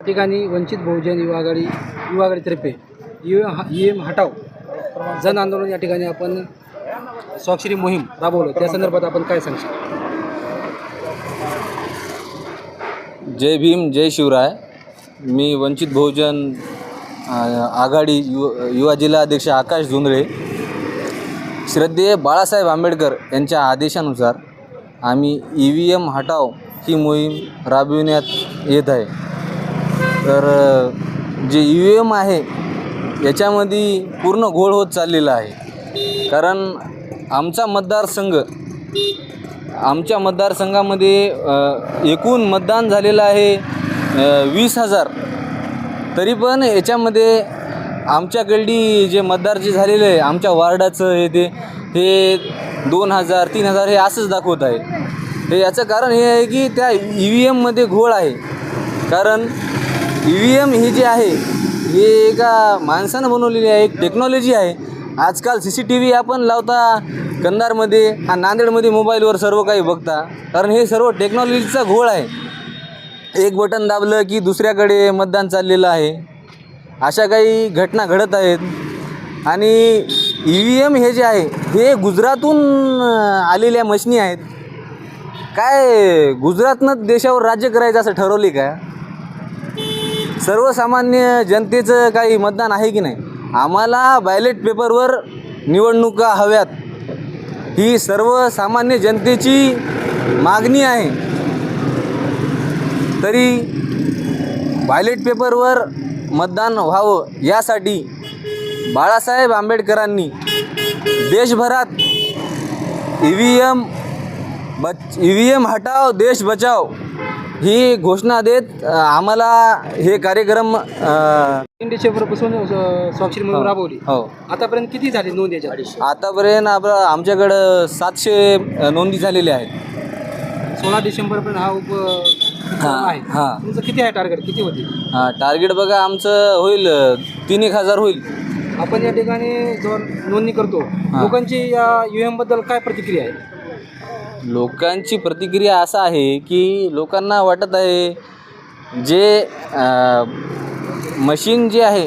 या ठिकाणी वंचित बहुजन युवा आघाडी युवा आघाडीतर्फे यू ई एम हटाव जन आंदोलन या ठिकाणी आपण स्वाक्षरी मोहीम राबवलो. त्या संदर्भात आपण काय सांगशील? जय भीम जय शिवराय. मी वंचित बहुजन आघाडी यु युवा जिल्हा अध्यक्ष आकाश धुंदळे श्रद्धेय बाळासाहेब आंबेडकर यांच्या आदेशानुसार आम्ही ई व्ही एम हटाव ही मोहीम राबविण्यात येत आहे. तर जे ई व्ही एम आहे याच्यामध्ये पूर्ण घोळ होत चाललेला आहे. कारण आमचा मतदारसंघ आमच्या मतदारसंघामध्ये एकूण मतदान झालेलं आहे वीस हजार. तरी पण याच्यामध्ये आमच्याकडली जे मतदार जे झालेले आहे आमच्या वार्डाचं हे ते हे दोन हजार तीन हजार हे असंच दाखवत आहे. हे याचं कारण हे आहे की त्या ई व्ही एममध्ये घोळ आहे. कारण ई व्ही एम ही जी आहे हे एका माणसानं बनवलेली आहे एक टेक्नॉलॉजी आहे. आजकाल सी सी टी व्ही आपण लावता कंधारमध्ये हा नांदेडमध्ये मोबाईलवर सर्व काही बघता. कारण हे सर्व टेक्नॉलॉजीचा घोळ आहे. एक बटन दाबलं की दुसऱ्याकडे मतदान चाललेलं आहे. अशा काही घटना घडत आहेत. आणि ई व्ही एम हे जे आहे हे गुजरातून आलेल्या मशनी आहेत. काय गुजरातनं देशावर राज्य करायचं असं ठरवले का? सर्वसामान्य जनतेचं काही मतदान आहे की नाही? आम्हाला बॅलेट पेपरवर निवडणुका हव्यात. ही सर्वसामान्य जनतेची मागणी आहे. तरी बॅलेट पेपरवर मतदान व्हावं यासाठी बाळासाहेब आंबेडकरांनी देशभरात ई व्ही एम बच ई व्ही एम हटाव देश बचाव ही घोषणा देत आम्हाला हे कार्यक्रम डिसेंबरपासून अ, स्वाक्षरी मोहीम राबवली. हो. आतापर्यंत किती झाली नोंद याच्यात? आतापर्यंत आपलं आमच्याकडं सातशे नोंदी झालेल्या आहेत. सोळा डिसेंबरपर्यंत हा उप हां, आहे. हां. तुमचं किती आहे टार्गेट किती होती? हां टार्गेट बघा आमचं होईल अ, तीन एक हजार होईल. आपण या ठिकाणी जो नोंदणी करतो. लोकांची या यू एमबद्दल काय प्रतिक्रिया आहे? लोकांची प्रतिक्रिया असा आहे की लोकांना वाटत आहे जे मशीन जे आहे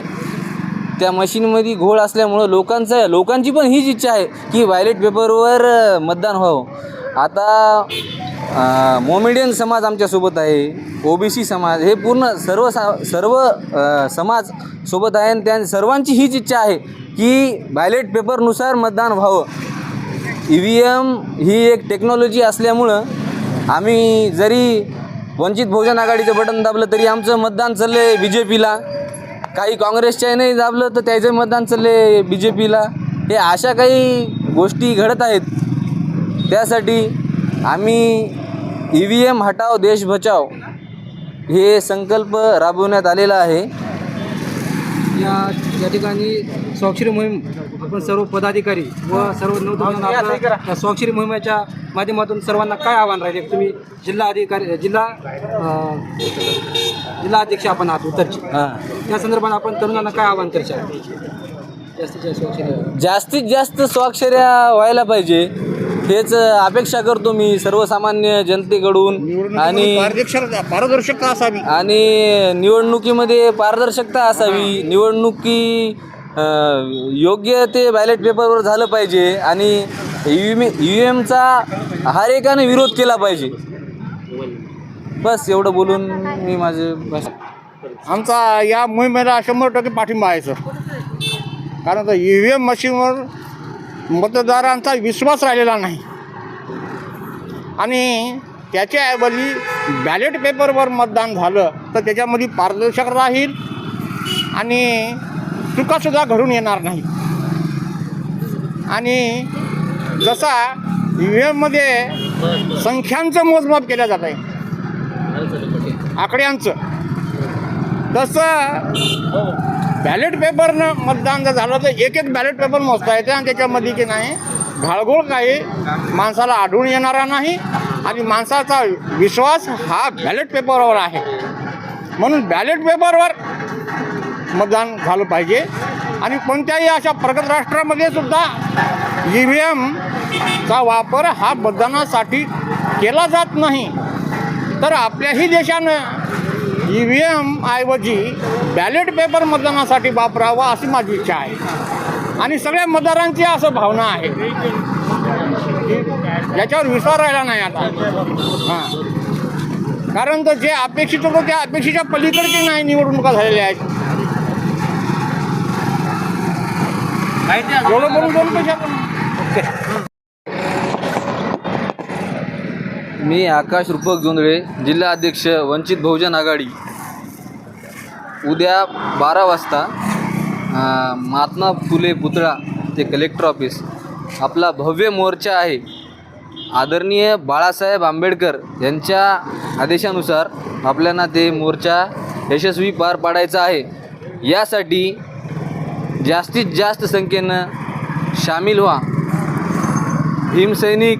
त्या मशीनमध्ये घोळ असल्यामुळं लोकांचं लोकांची पण हीच इच्छा आहे की बॅलेट पेपरवर मतदान व्हावं. आता मोमेडियन समाज आमच्यासोबत आहे ओ बी सी समाज हे पूर्ण सर्व सा सर्व समाज सोबत आहे आणि त्या सर्वांची हीच इच्छा आहे की बॅलेट पेपरनुसार मतदान व्हावं. ई व्ही एम ही एक टेक्नॉलॉजी असल्यामुळं आम्ही जरी वंचित बहुजन आघाडीचं बटन दाबलं तरी आमचं मतदान चाललं आहे बी जे पीला काही काँग्रेसच्या नाही दाबलं तर त्याचं मतदान चाललं आहे बी जे पीला हे अशा काही गोष्टी घडत आहेत. त्यासाठी आम्ही ई व्ही एम हटाव देश बचाव हे संकल्प राबवण्यात आलेला आहे. या या ठिकाणी स्वाक्षरी मोहीम आपण सर्व पदाधिकारी व सर्व नवतरुण आपलं या स्वाक्षरी मोहिमेच्या माध्यमातून सर्वांना काय आव्हान राहिले? तुम्ही जिल्हा अधिकारी जिल्हा जिल्हा अध्यक्ष आपण आहात उत्तरचे. हां. या संदर्भात आपण तरुणांना काय आव्हान करशाल जास्तीत जास्त स्वाक्षरी. जास्तीत जास्त स्वाक्षऱ्या व्हायला पाहिजे. हेच अपेक्षा करतो मी सर्वसामान्य जनतेकडून. आणि पारदर्शकता असावी. आणि निवडणुकीमध्ये पारदर्शकता असावी. निवडणुकी योग्य ते बॅलेट पेपरवर झालं पाहिजे आणि यू यू एमचा हर एकाने विरोध केला पाहिजे. बस एवढं बोलून मी माझे आमचा या मोहिमेला शंभर टक्के पाठिंबा आहे सर. कारण ई व्ही एम मशीनवर मतदारांचा विश्वास राहिलेला नाही. आणि त्याच्याऐवजी बॅलेट पेपरवर मतदान झालं तर त्याच्यामध्ये पारदर्शक राहील आणि चुकासुद्धा घडून येणार नाही. आणि जसा ई व्ही एममध्ये संख्यांचं मोजमाप केलं जात आहे आकड्यांचं तसं बॅलेट पेपरनं मतदान जर झालं तर एक एक बॅलेट पेपर मोजता येते आणि त्याच्यामध्ये की नाही घाळघोळ काही माणसाला आढळून येणारा नाही आणि माणसाचा विश्वास हा बॅलेट पेपरवर आहे. म्हणून बॅलेट पेपरवर मतदान झालं पाहिजे आणि कोणत्याही अशा प्रगत राष्ट्रामध्ये सुद्धा ई व्ही एमचा वापर हा मतदानासाठी केला जात नाही. तर आपल्याही देशानं ई व्ही एम ऐवजी बॅलेट पेपर मतदानासाठी वापरावा अशी माझी इच्छा आहे. आणि सगळ्या मतदारांची असं भावना आहे. याच्यावर विश्वास राहिला नाही आता. हां. कारण तर जे अपेक्षित होतं त्या अपेक्षेच्या पलीकडचे नाही निवडणुका झालेल्या आहेत. एवढं बोलून दोन पैसे आपण मी आकाश रूपक जोंधळे जिल्हा अध्यक्ष वंचित बहुजन आघाडी. उद्या बारा वाजता महात्मा फुले पुतळा ते कलेक्टर ऑफिस आपला भव्य मोर्चा आहे. आदरणीय बाळासाहेब आंबेडकर यांच्या आदेशानुसार आपल्याला ते मोर्चा यशस्वी पार पाडायचा आहे. यासाठी जास्तीत जास्त संख्येनं सामील व्हा. भीमसैनिक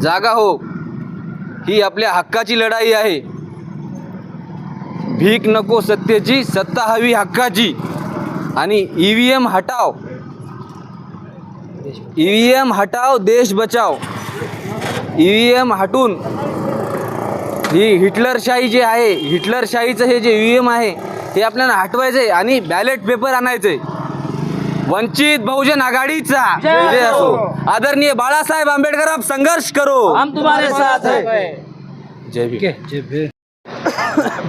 जागा हो. ही आपल्या हक्काची लढाई आहे. भीक नको सत्तेची सत्ता हवी हक्काची. आणि ई व्ही एम हटाव. ई व्ही एम हटाव देश बचाव. ई व्ही एम हटून ही हिटलरशाही जे आहे हिटलरशाहीचं हे जे ई व्ही एम आहे हे आपल्याला हटवायचं आहे आणि बॅलेट पेपर आणायचं आहे वंचित बहुजन आघाडीचा. विजय असो. आदरणीय बाळासाहेब आंबेडकर आप संघर्ष करो. हम तुम्हारे साथ है. जय भीम. जय भीम.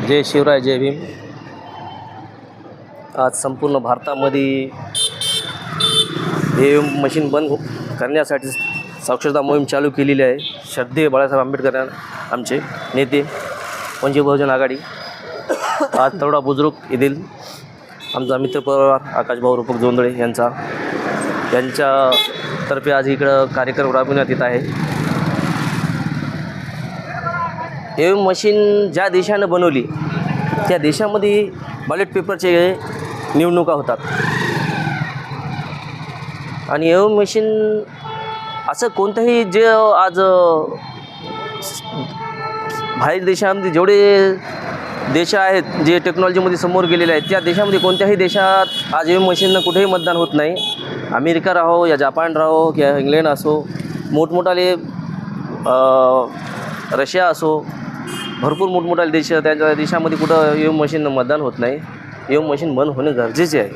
जय शिवराय जय भीम. आज संपूर्ण भारतामध्ये हे मशीन बंद हो- करण्यासाठी साक्षरता मोहीम चालू केलेली आहे. श्रद्धेय बाळासाहेब आंबेडकर आमचे नेते वंचित बहुजन आघाडी. आज तरोडा बुजुर्ग येथील आमचा मित्रपरिवार आकाशभाऊ रूपक जोंदळे यांचा. यांच्यातर्फे आज इकडं कार्यक्रम राबविण्यात येत आहे. हे मशीन ज्या देशानं बनवली त्या देशामध्ये बॅलेट पेपरचे निवडणुका होतात. आणि हे मशीन असं कोणतंही जे आज बाहेर देशामध्ये जेवढे देश आहेत जे टेक्नॉलॉजीमध्ये समोर गेलेले आहेत त्या देशामध्ये कोणत्याही देशात आज हे मशीननं कुठेही मतदान होत नाही. अमेरिका राहो या जापान राहो किंवा इंग्लंड असो मोठमोठाले रशिया असो भरपूर मोठमोठाले देश त्यांच्या देशामध्ये कुठं ईव्हीएम मशीननं मतदान होत नाही. ईव्हीएम मशीन बंद होणे गरजेचे आहे.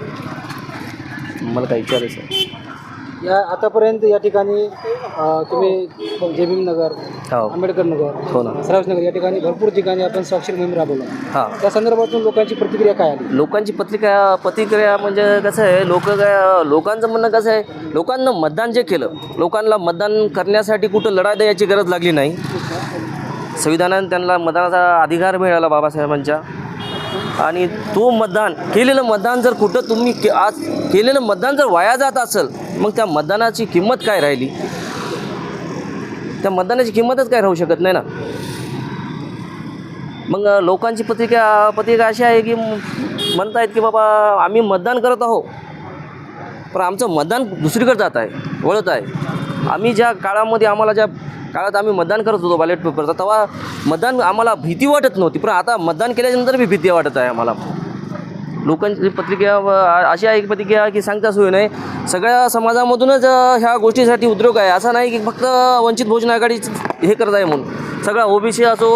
मला काही विचारायचं आहे? या आतापर्यंत या ठिकाणी अ, तुम्ही जय भीम नगर हो. आंबेडकर नगर हो ना. सराज नगर या ठिकाणी भरपूर ठिकाणी आपण स्वाक्षरी मोहीम राबवला. हां. त्या संदर्भातून लोकांची प्रतिक्रिया काय आली? लोकांची पत्रिका प्रतिक्रिया म्हणजे कसं आहे लोक काय लोकांचं म्हणणं कसं आहे लोकांना मतदान जे केलं लोकांना मतदान करण्यासाठी कुठं लढाई द्यायची गरज लागली नाही. संविधानाने त्यांना मतदानाचा अधिकार मिळाला बाबासाहेबांच्या. आणि तो मतदान केलेलं मतदान जर कुठं तुम्ही के आज केलेलं मतदान जर वाया जात असेल मग त्या मतदानाची किंमत काय राहिली? त्या मतदानाची किंमतच काय राहू शकत नाही ना? मग लोकांची पत्रिका पत्रिका अशी आहे की म्हणत म्हणतायत की बाबा आम्ही मतदान करत आहो पण आमचं मतदान दुसरीकडे जात आहे वळत आहे. आम्ही ज्या काळामध्ये आम्हाला ज्या काळात आम्ही मतदान करत होतो बॅलेट पेपरचा तेव्हा मतदान आम्हाला भीती वाटत नव्हती पण आता मतदान केल्यानंतर बी भीती वाटत आहे आम्हाला. लोकांची पत्रिका अशी आहे की पत्रिका की सांगता सोय नाही. सगळ्या समाजामधूनच ह्या गोष्टीसाठी उद्योग आहे. असं नाही की फक्त वंचित भोजन आघाडी हे करत आहे म्हणून. सगळा ओबीसी असो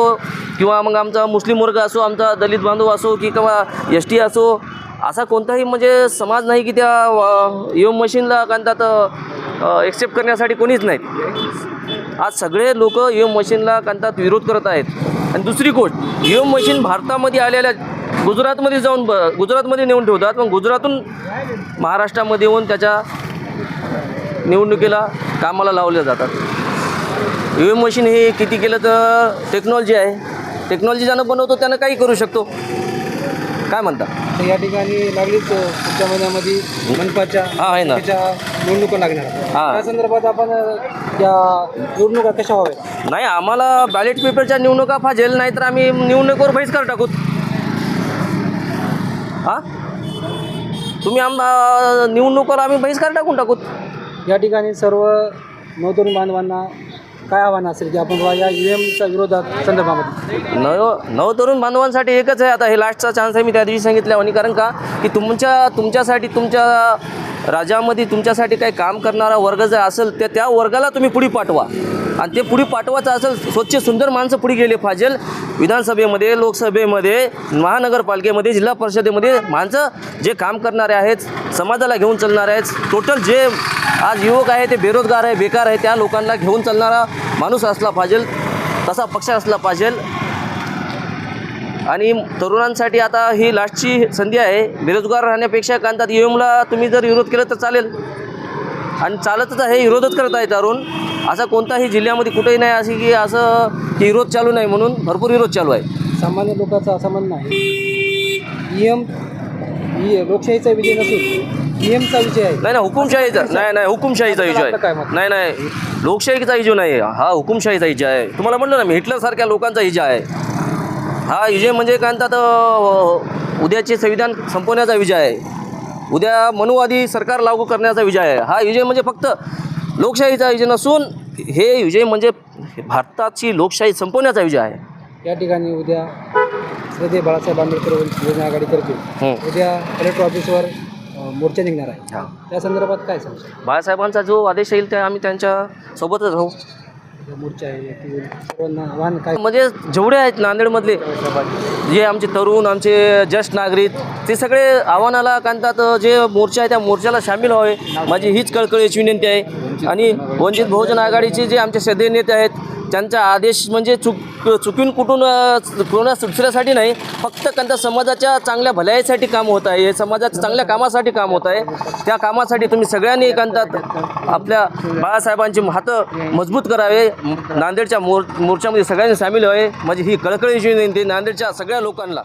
किंवा मग आमचा मुस्लिम वर्ग असो आमचा दलित बांधव असो की किंवा एस टी असो असा कोणताही म्हणजे समाज नाही की त्या एम मशीनला कांतात एक्सेप्ट करण्यासाठी कोणीच नाही. आज सगळे लोक ईव्हीएम मशीनला कांतात विरोध करत आहेत. आणि दुसरी गोष्ट ईव्हीएम मशीन भारतामध्ये आलेल्या गुजरातमध्ये जाऊन ब गुजरातमध्ये नेऊन ठेवतात. मग गुजरातून महाराष्ट्रामध्ये येऊन त्याच्या निवडणुकीला कामाला लावल्या जातात. एम मशीन हे किती केलं तर टेक्नॉलॉजी आहे. टेक्नॉलॉजी ज्यानं बनवतो त्यानं काही करू शकतो. काय म्हणता? तर या ठिकाणी लागलीच पुढच्या महिन्यामध्ये मनपाच्या हा, आहे ना. निवडणुका लागणार. हा. त्या संदर्भात आपण अ, या निवडणुका कशा व्हाव्या? नाही आम्हाला बॅलेट पेपरच्या निवडणुका फाजेल नाही तर आम्ही निवडणुकीवर बहिष्कार टाकू. हां? तुम्ही आम निवडणुकीवर आम्ही बहिष्कार टाकून टाकू या ठिकाणी सर्व नवतरुण बांधवांना काय आव्हान असेल की आपण या ई एमच्या विरोधात संदर्भामध्ये. नव नवतरुण बांधवांसाठी एकच आहे आता हे लास्टचा चान्स आहे मी त्या दिवशी सांगितलं आणि कारण का? की तुमच्या तुमच्यासाठी तुमच्या राज्यामध्ये तुमच्यासाठी काही काम करणारा वर्ग जर असेल तर त्या वर्गाला तुम्ही पुढे पाठवा. आणि ते पुढे पाठवायचं असेल स्वच्छ सुंदर माणसं पुढे गेले पाहिजेल विधानसभेमध्ये लोकसभेमध्ये महानगरपालिकेमध्ये जिल्हा परिषदेमध्ये माणसं जे काम करणारे आहेत समाजाला घेऊन चालणारे आहेत टोटल जे आज युवक आहे ते बेरोजगार आहे बेकार आहे त्या लोकांना घेऊन चालणारा माणूस असला पाहिजे तसा पक्ष असला पाहिजे. आणि तरुणांसाठी आता ही लास्टची संधी आहे. बेरोजगार राहण्यापेक्षा कांतात एमला तुम्ही जर विरोध केला तर चालेल. आणि चालतच आहे विरोधच करत आहे तरुण असा कोणताही जिल्ह्यामध्ये कुठेही नाही अशी की असं की विरोध चालू नाही म्हणून भरपूर विरोध चालू आहे. सामान्य लोकांचं असं म्हणणं आहे. एम ई लोकशाहीचा विजय नसून ई एमचा विजय आहे. नाही नाही हुकुमशाहीचा नाही नाही हुकुमशाहीचा विजय? नाही नाही लोकशाहीचा विजय नाही हा हुकुमशाहीचा विजय आहे. तुम्हाला म्हटलं ना मी हिटलरसारख्या लोकांचा विजय आहे. हा विजय म्हणजे काय म्हणतात उद्याचे संविधान संपवण्याचा विजय आहे. उद्या मनुवादी सरकार लागू करण्याचा विजय आहे. हा विजय म्हणजे फक्त लोकशाहीचा विजय नसून हे विजय म्हणजे भारताची लोकशाही संपवण्याचा विजय आहे. या ठिकाणी उद्या श्रद्धे बाळासाहेब आंबेडकर योजना आघाडी करतील. उद्या कलेक्टर ऑफिसवर मोर्चा निघणार आहे. हा. त्या संदर्भात काय सांगू बाळासाहेबांचा जो आदेश येईल त्या आम्ही त्यांच्या सोबतच राहू. मोर्चा आहे सर्वांना आव्हान काय? म्हणजे जेवढे आहेत नांदेडमधले जे आमचे तरुण आमचे ज्येष्ठ नागरिक ते सगळे आव्हानाला कांतात जे मोर्चा आहे त्या मोर्चाला सामील व्हावे. माझी हीच कळकळीची विनंती आहे. आणि वंचित बहुजन आघाडीचे जे आमचे श्रद्धेय नेते आहेत त्यांचा आदेश म्हणजे चुक चुकून कुठून कोणा दुसऱ्यासाठी नाही फक्त त्यांचा समाजाच्या चांगल्या भलाईसाठी काम होत आहे समाजाच्या चांगल्या कामासाठी काम होत आहे. त्या कामासाठी तुम्ही सगळ्यांनी एकांतात आपल्या बाळासाहेबांची हातं मजबूत करावे. नांदेडच्या मोर मोर्चामध्ये सगळ्यांनी सामील व्हावे. माझी ही कळकळीची विनंती नांदेडच्या सगळ्या लोकांना.